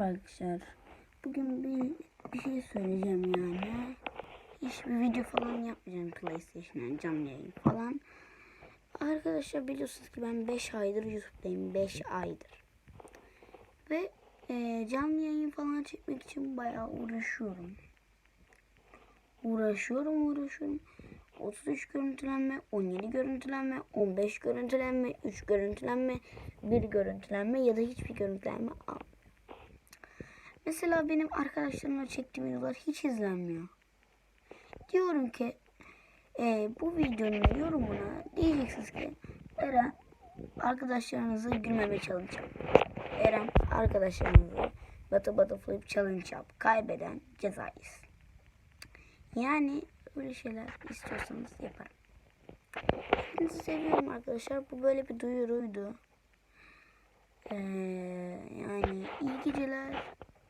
Merhaba arkadaşlar. Bugün bir, bir şey söyleyeceğim yani. Hiçbir video falan yapmayacağım PlayStation'dan canlı yayın falan. Arkadaşlar biliyorsunuz ki ben 5 aydır YouTube'dayım. 5 aydır. Ve e, canlı yayın falan çekmek için bayağı uğraşıyorum. Uğraşıyorum uğraşıyorum. 33 görüntülenme, 17 görüntülenme, 15 görüntülenme, 3 görüntülenme, 1 görüntülenme ya da hiçbir görüntülenme al. Mesela benim arkadaşlarımla çektiğim videolar hiç izlenmiyor. Diyorum ki e, bu videonun yorumuna diyeceksiniz ki Eren arkadaşlarınızı gülmeme challenge. Eren arkadaşlarınızı batı batı flip challenge yap. Kaybeden ceza yesin. Yani öyle şeyler istiyorsanız yaparım. Hepinizi seviyorum arkadaşlar. Bu böyle bir duyuruydu. Ee, yani iyi geceler.